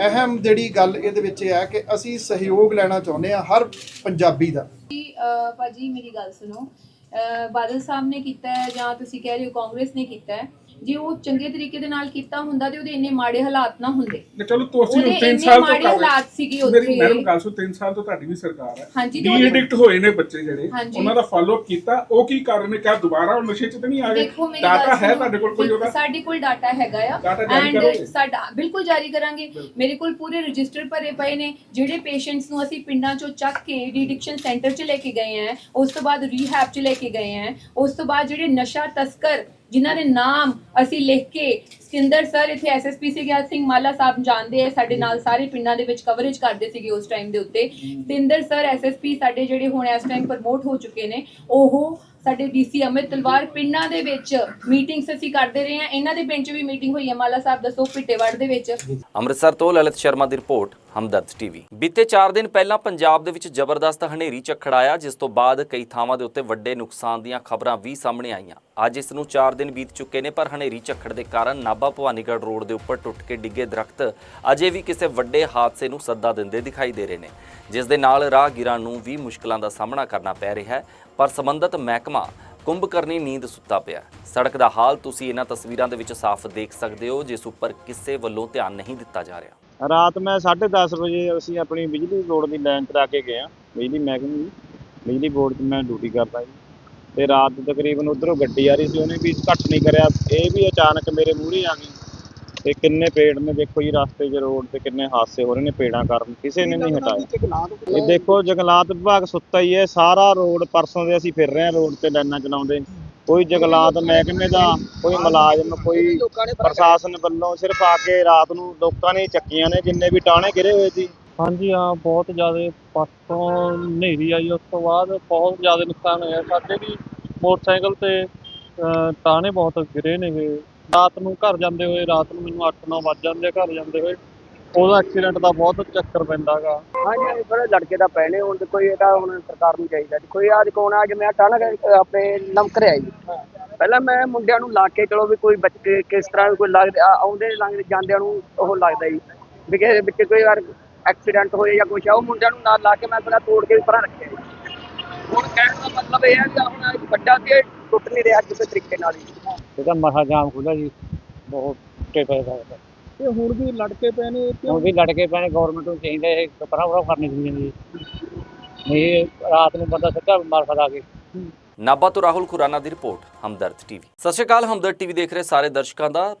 ਅਹਿਮ ਜਿਹੜੀ ਗੱਲ ਇਹਦੇ ਵਿੱਚ ਇਹ ਹੈ ਕਿ ਅਸੀਂ ਸਹਿਯੋਗ ਲੈਣਾ ਚਾਹੁੰਦੇ ਹਾਂ ਹਰ ਪੰਜਾਬੀ ਦਾ। ਕਿ, ਭਾਜੀ ਮੇਰੀ ਗੱਲ ਸੁਣੋ। ਅਹ, ਬਾਦਲ ਸਾਹਿਬ ਨੇ ਕੀਤਾ ਜਾਂ ਤੁਸੀਂ ਕਹਿ ਰਹੇ ਹੋ ਕਾਂਗਰਸ ਨੇ ਕੀਤਾ ਹੈ। ਜੇ ਉਹ ਚੰਗੇ ਤਰੀਕੇ ਦੇ ਨਾਲ ਕੀਤਾ ਹੁੰਦਾ ਤੇ ਉਹਦੇ ਇੰਨੇ ਮਾੜੇ ਹਾਲਾਤ ਨਾ ਹੁੰਦੇ। ਚਲੋ ਤੁਸੀਂ ਉਹਦੇ ਹੁਣ 3 ਇੰਨੇ ਸਾਲ ਤੋਂ ਮਾੜੇ ਕਰ ਰਹੇ ਹਾਲਾਤ ਸੀਗੇ ਮੇਰੀ ਉੱਥੇ। ਮੈਡਮ ਗੱਲ ਸੁਣ 3 ਸਾਲ ਤੋਂ ਤੁਹਾਡੀ ਵੀ ਸਰਕਾਰ ਹੈ। ਹਾਂਜੀ, ਤੇ ਉਹਦੇ- ਐਡਿਕਟ ਹੋਏ ਨੇ ਬੱਚੇ ਜਿਹੜੇ ਹਾਂਜੀ। ਉਹਨਾਂ ਦਾ ਫਾਲੋ ਕੀਤਾ ਉਹ ਕੀ ਕਰ ਰਹੇ ਨੇ? ਕਿਆ ਦੁਬਾਰਾ ਉਹ ਨਸ਼ੇ 'ਚ ਤਾਂ ਨਹੀਂ ਆ ਗਏ? ਦੇਖੋ ਮੇਰੀ ਡਾਟਾ ਹੈ ਸੁਣੋ। ਤੁਹਾਡੇ ਕੋਲ ਕੋਈ ਉਹਦਾ? ਸਾਡੇ ਕੋਲ ਡਾਟਾ ਹੈਗਾ ਆ। Data ਜਾਰੀ ਕਰੋਗੇ? ਸਾਡਾ ਬਿਲਕੁਲ ਜਾਰੀ ਕਰਾਂਗੇ। ਮੇਰੇ ਕੋਲ ਪੂਰੇ ਰਜਿਸਟਰ ਭਰੇ ਪਏ ਨੇ ਜਿਹੜੇ ਪੇਸ਼ੈਂਟਸ ਨੂੰ ਅਸੀਂ ਪਿੰਡਾਂ ਚੋਂ ਚੱਕ ਕੇ ਰੀਡਿਕਸ਼ਨ ਸੈਂਟਰ 'ਚ ਲੈ ਕੇ ਗਏ ਆ ਉਸ ਤੋਂ ਬਾਅਦ ਰੀਹੈਬ 'ਚ ਲੈ ਕੇ ਗਏ ਆ ਉਸ ਤੋਂ ਬਾਅਦ ਜਿਹੜੇ ਨਸ਼ਾ ਤਸਕਰ ਜਿਨ੍ਹਾਂ ਦੇ ਨਾਮ ਅਸੀਂ ਲਿਖ ਕੇ ਸਕਿੰਦਰ ਸਰ ਇੱਥੇ ਐਸਐਸਪੀ ਗਿਆਲ ਸਿੰਘ ਮਾਲਾ ਸਾਹਿਬ ਜਾਣਦੇ ਆ ਸਾਡੇ ਨਾਲ ਸਾਰੇ ਪਿੰਡਾਂ ਦੇ ਵਿੱਚ ਕਵਰੇਜ ਕਰਦੇ ਸੀਗੇ ਉਸ ਟਾਈਮ ਦੇ ਉੱਤੇ। ਸਕਿੰਦਰ ਸਰ ਐਸਐਸਪੀ ਸਾਡੇ ਜਿਹੜੇ ਹੁਣ ਇਸ ਟਾਈਮ ਪ੍ਰਮੋਟ ਹੋ ਚੁੱਕੇ ਨੇ ਉਹ ਸਾਡੇ ਡੀਸੀ ਅਮਿਤ ਤਲਵਾਰ ਪਿੰਡਾਂ ਦੇ ਵਿੱਚ ਮੀਟਿੰਗਸ ਅਸੀਂ ਕਰਦੇ ਰਹੇ ਹਾਂ। ਇਹਨਾਂ ਦੇ ਪਿੰਡ 'ਚ ਵੀ ਮੀਟਿੰਗ ਹੋਈ ਹੈ ਮਾਲਾ ਸਾਹਿਬ ਦੱਸੋ ਪਿੱਟੇਵੜ ਦੇ ਵਿੱਚ। ਅੰਮ੍ਰਿਤਸਰ ਤੋਂ ਲਲਿਤ ਸ਼ਰਮਾ ਦੀ ਰਿਪੋਰਟ ਹਮਦਰਦ ਟੀਵੀ ਬੀਤੇ 4 ਦਿਨ ਪਹਿਲਾਂ ਪੰਜਾਬ ਦੇ ਵਿੱਚ ਜ਼ਬਰਦਸਤ ਹਨੇਰੀ ਝੱਖੜ ਆਇਆ ਜਿਸ ਤੋਂ ਬਾਅਦ ਕਈ ਥਾਵਾਂ ਦੇ ਉੱਤੇ ਵੱਡੇ ਨੁਕਸਾਨ ਦੀਆਂ ਖਬਰਾਂ ਵੀ ਸਾਹਮਣੇ ਆਈਆਂ। ਅੱਜ ਇਸ ਨੂੰ 4 ਦਿਨ ਬੀਤ ਚੁੱਕੇ ਨੇ ਪਰ ਹਨੇਰੀ ਝੱਖੜ ਦੇ ਕਾਰਨ ਨਾਭਾ ਭਵਾਨੀਗੜ੍ਹ ਰੋਡ ਦੇ ਉੱਪਰ ਟੁੱਟ ਕੇ ਡਿੱਗੇ ਦਰਖਤ ਅਜੇ ਵੀ ਕਿਸੇ ਵੱਡੇ ਹਾਦਸੇ ਨੂੰ ਸੱਦਾ ਦਿੰਦੇ ਦਿਖਾਈ ਦੇ ਰਹੇ ਨੇ। ਜਿਸ ਦੇ ਨਾਲ ਰਾਹਗੀਰਾਂ ਨੂੰ ਵੀ ਮੁਸ਼ਕਲਾਂ ਦਾ ਸਾਹਮਣਾ ਕਰਨਾ ਪੈ ਰਿਹਾ ਹੈ, ਪਰ ਸੰਬੰਧਤ ਮਹਿਕਮਾ ਕੁੰਭਕਰਨੀ ਨੀਂਦ ਸੁੱਤਾ ਪਿਆ। ਸੜਕ ਦਾ ਹਾਲ ਤੁਸੀਂ ਇਹਨਾਂ ਤਸਵੀਰਾਂ ਦੇ ਵਿੱਚ ਸਾਫ਼ ਦੇਖ ਸਕਦੇ ਹੋ, ਜਿਸ ਉੱਪਰ ਕਿਸੇ ਵੱਲੋਂ ਧਿਆਨ ਨਹੀਂ ਦਿੱਤਾ ਜਾ ਰਿਹਾ। ਰਾਤ ਮੈਂ 10:30 ਵਜੇ ਅਸੀਂ ਆਪਣੀ ਬਿਜਲੀ ਬੋਰਡ ਦੀ ਲਾਈਨ ਚਲਾ ਕੇ ਗਏ ਆ ਬਿਜਲੀ ਮਹਿਕਮੇ ਦੀ। ਬਿਜਲੀ ਬੋਰਡ 'ਚ ਮੈਂ ਡਿਊਟੀ ਕਰਦਾ ਜੀ। ਤੇ ਰਾਤ ਨੂੰ ਤਕਰੀਬਨ ਉਧਰੋਂ ਗੱਡੀ ਆ ਰਹੀ ਸੀ, ਉਹਨੇ ਵੀ ਘੱਟ ਨਹੀਂ ਕਰਿਆ। ਇਹ ਵੀ ਅਚਾਨਕ ਮੇਰੇ ਮੂਹਰੇ ਆ ਗਈ। ਤੇ ਕਿੰਨੇ ਪੇੜ ਨੇ, ਦੇਖੋ ਜੀ, ਰਸਤੇ 'ਚ ਰੋਡ ਤੇ ਕਿੰਨੇ ਹਾਦਸੇ ਹੋ ਰਹੇ ਨੇ ਪੇੜਾਂ ਕਾਰਨ। ਕਿਸੇ ਨੇ ਨਹੀਂ ਹਟਾਇਆ। ਇਹ ਦੇਖੋ, ਜੰਗਲਾਤ ਵਿਭਾਗ ਸੁੱਤਾ ਹੀ ਹੈ। ਸਾਰਾ ਰੋਡ ਪਰਸੋਂ ਦੇ ਅਸੀਂ ਫਿਰ ਰਹੇ ਹਾਂ ਰੋਡ ਤੇ ਲਾਈਨਾਂ ਚਲਾਉਂਦੇ। ਕੋਈ ਜੰਗਲਾਤ ਮਹਿਕਮੇ ਦਾ, ਕੋਈ ਮੁਲਾਜ਼ਮ, ਕੋਈ ਪ੍ਰਸ਼ਾਸਨ ਵੱਲੋਂ ਸਿਰਫ ਆ ਕੇ ਰਾਤ ਨੂੰ ਲੋਕਾਂ ਨੇ ਚੱਕੀਆਂ ਨੇ, ਜਿੰਨੇ ਵੀ ਟਾਣੇ ਗਿਰੇ ਹੋਏ ਸੀ। ਹਾਂਜੀ, ਹਾਂ, ਬਹੁਤ ਜ਼ਿਆਦਾ ਪਰਸੋਂ ਹਨੇਰੀ ਆਈ, ਉਸ ਤੋਂ ਬਾਅਦ ਬਹੁਤ ਜ਼ਿਆਦਾ ਨੁਕਸਾਨ ਹੋਇਆ। ਸਾਡੇ ਵੀ ਮੋਟਰਸਾਈਕਲ ਤੇ ਟਾਣੇ ਬਹੁਤ ਗਿਰੇ ਨੇਗੇ। ਰਾਤ ਨੂੰ ਘਰ ਜਾਂਦੇ ਹੋਏ, ਰਾਤ ਨੂੰ ਮੈਨੂੰ 8-9 ਵੱਜ ਜਾਂਦੇ ਘਰ ਜਾਂਦੇ ਹੋਏ। ਉਹਦਾ ਐਕਸੀਡੈਂਟ ਦਾ ਬਹੁਤ ਚੱਕਰ ਪੈਂਦਾਗਾ ਹਾਂਜੀ ਥੋੜੇ ਲੜਕੇ ਦਾ ਪੈਣੇ ਹੁਣ ਤੇ ਕੋਈ ਇਹਦਾ ਹੁਣ ਸਰਕਾਰ ਨੂੰ ਚਾਹੀਦਾ ਕੋਈ ਅੱਜ ਕੋਣ ਅੱਜ ਮੈਂ ਅਚਾਨਕ ਆਪਣੇ ਲਮਕ ਰਿਹਾ ਜੀ ਪਹਿਲਾਂ ਮੈਂ ਮੁੰਡਿਆਂ ਨੂੰ ਲਾ ਕੇ, ਚਲੋ ਵੀ ਕੋਈ ਬੱਚੇ ਕਿਸ ਤਰ੍ਹਾਂ ਕੋਈ ਲੱਗਦੇ ਆਉਂਦੇ ਲੰਘਦੇ ਜਾਂਦਿਆਂ ਨੂੰ ਉਹ ਲੱਗਦਾ ਜੀ। ਵੀ ਕਿਸੇ ਵਿੱਚ ਕੋਈ ਵਾਰ ਐਕਸੀਡੈਂਟ ਹੋਏ ਜਾਂ ਕੁਛ ਆ ਉਹ ਮੁੰਡਿਆਂ ਨੂੰ ਨਾਲ ਲਾ ਕੇ ਮੈਂ ਪਹਿਲਾਂ ਤੋੜ ਕੇ ਵੀ ਪਰਾਂ ਰੱਖਿਆ ਜੀ। ਹੁਣ ਕਹਿਣ ਦਾ ਮਤਲਬ ਇਹ ਹੈ ਕਿ ਹੁਣ ਇਹ ਵੱਡਾ ਤੇ ਇਹ ਟੁੱਟ ਨਹੀਂ ਰਿਹਾ ਕਿਸੇ ਤਰੀਕੇ ਨਾਲ ਹੀ। ਇਹਦਾ ਮਹਾ ਜਾਮ ਖੁੱਲ੍ਹਾ ਜੀ ਬਹੁਤ ਟੁੱਟੇ ਪਏ ਦਾ। ਤੇ ਹੁਣ ਵੀ ਲੜਕੇ ਪਏ ਨੇ ਉਹ ਵੀ ਲੜ ਕੇ ਪੈਣੇ ਗਵਰਨਮੈਂਟ ਨੂੰ ਚਾਹੀਦਾ ਇਹ ਪਰਾਂ ਪਰਾਂ ਕਰਨੀ ਚਾਹੀਦੀ ਜੀ। ਨਹੀਂ ਰਾਤ ਨੂੰ ਬੰਦਾ ਸਿੱਧਾ ਮਾਰ ਸਕਦਾ ਕੇ। ਨਾਭਾ ਤੋਂ ਰਾਹੁਲ ਖੁਰਾਨਾ ਦੀ ਰਿਪੋਰਟ ਹਮਦਰਦ ਟੀਵੀ। ਸਤਿ ਸ਼੍ਰੀ ਅਕਾਲ ਹਮਦਰਦ ਟੀਵੀ ਦੇਖ ਰਹੇ ਸਾਰੇ ਦਰਸ਼ਕਾਂ ਦਾ।